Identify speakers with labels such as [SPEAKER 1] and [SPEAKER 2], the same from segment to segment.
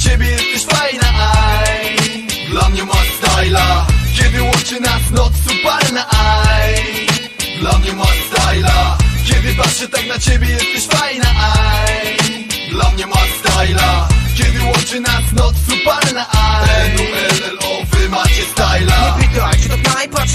[SPEAKER 1] ciebie jesteś fajna, aj. Dla mnie masz styla. Kiedy łączy nas noc upalna, aj. Dla mnie masz styla. Kiedy patrzę tak na ciebie jesteś fajna, aj. Dla mnie masz styla. Kiedy łączy nas noc upalna, aj. N-U-L-L-O, wy macie styla.
[SPEAKER 2] Nie pytaj, czy to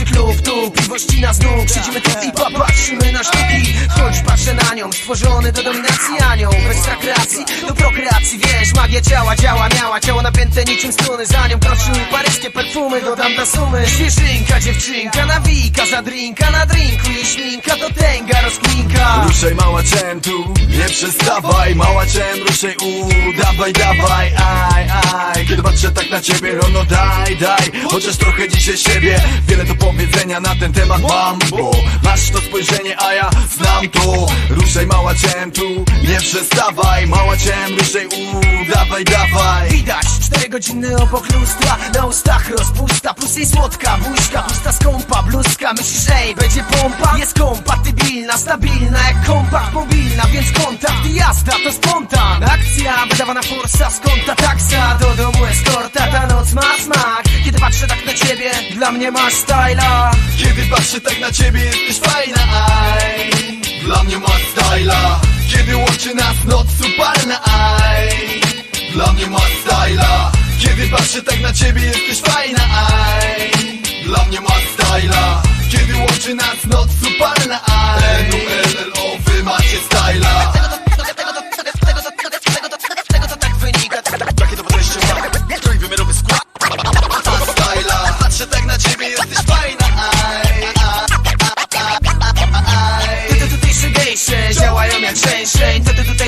[SPEAKER 2] klub Tu. Piwo ścina z nóg Siedzimy tu i popatrzymy na sztuki. Choć patrzę na nią. Stworzony do dominacji anioł. Bez rekreacji do prokreacji Wiesz, magia ciała, działa, miała Ciało napięte niczym struny Za nią kroczyły paryskie perfumy Dodam do sumy. Świeżynka, dziewczynka Nawika za drinka Na drinku jej śminka To tęga rozkminka.
[SPEAKER 1] Ruszaj mała cię tu, nie przestawaj Mała cię, ruszaj u, dawaj, dawaj Aj, aj, kiedy patrzę tak na ciebie No, no daj, daj, chociaż trochę dzisiaj siebie. Wiele do powiedzenia na ten temat mam Bo masz to spojrzenie, a ja znam to. Ruszaj mała cię tu, nie przestawaj Mała cię, ruszaj u, dawaj, dawaj
[SPEAKER 2] Widać czterogodzinny obok lustra. Na ustach rozpusta Plus jej słodka buźka Pusta skąpa bluzka. Myślisz ej będzie pompa? Jest kompatybilna Stabilna jak kompakt mobilna Więc kontakt i jazda to spontan. Akcja wydawana forsa Skąd ta taksa. Do domu eskorta Ta noc ma smak. Kiedy patrzę tak na ciebie Dla mnie masz styla.
[SPEAKER 1] Kiedy patrzę tak na ciebie jesteś fajna, aj. Dla mnie masz styla. Kiedy łączy nas noc upalna, aj. Dla mnie masz styla Kiedy patrzę tak na ciebie jesteś fajna, aj. Dla mnie masz styla Kiedy łączy nas noc upalna, aj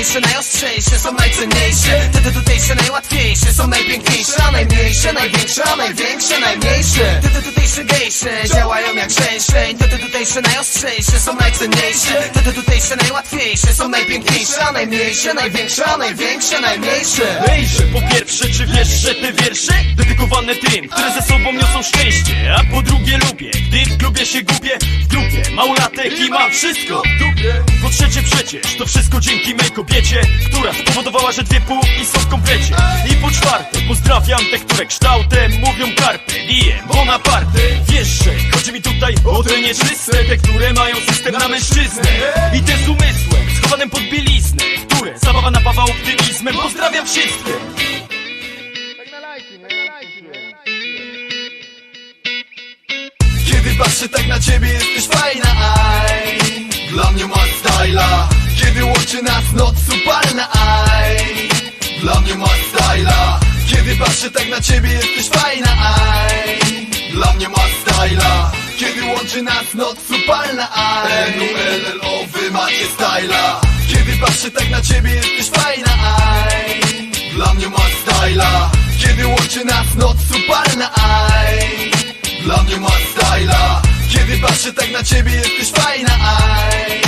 [SPEAKER 2] Tutejsze najostrzejsze są najcenniejsze. Te te tutejsze najłatwiejsze są najpiękniejsze. A najmniejsze, największe, a największe, najmniejsze. Te te tutejsze gejsze działają jak żeńszeń. Te te tutejsze najostrzejsze są najcenniejsze. Te te tutejsze najłatwiejsze są najpiękniejsze. A najmniejsze, największe, a największe, najmniejsze.
[SPEAKER 3] Hejże, po pierwsze, czy wiesz, że te wiersze? Dedykowane tym, które ze sobą niosą szczęście? A po drugie, lubię, gdy w klubie się gubię, w grupie małolatek i mam wszystko w. Po trzecie, przecież to wszystko dzięki mej kobiecie, która spowodowała, że dwie półki są w komplecie. I po czwarte, pozdrawiam te, które kształtem mówią carpe diem, bonaparte. Wiesz, że chodzi mi tutaj o te nieczyste, te, które mają system na mężczyznę. I te z umysłem, schowanym pod bieliznę, które zabawa napawa optymizmem. Pozdrawiam wszystkie.
[SPEAKER 1] Patrzę tak na ciebie jesteś fajna, aj. Dla mnie masz styla. Kiedy łączy nas noc upalna, aj. Dla mnie masz styla. Kiedy patrzę tak na ciebie jesteś fajna, aj. Dla mnie masz styla. Kiedy łączy nas noc upalna, aj. N-U-L-L-O, wy macie styla. Kiedy patrzę tak na ciebie jesteś fajna, aj. Dla mnie masz styla. Kiedy łączy nas noc upalna, aj Patrzę tak na ciebie jesteś fajna, aj.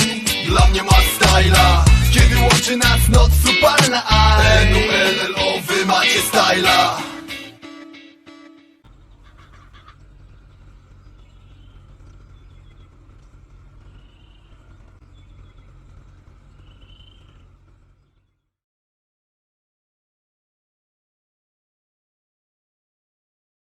[SPEAKER 1] Dla mnie masz styla. Kiedy łączy nas noc upalna, aj. N-U-L-L-O, wy macie styla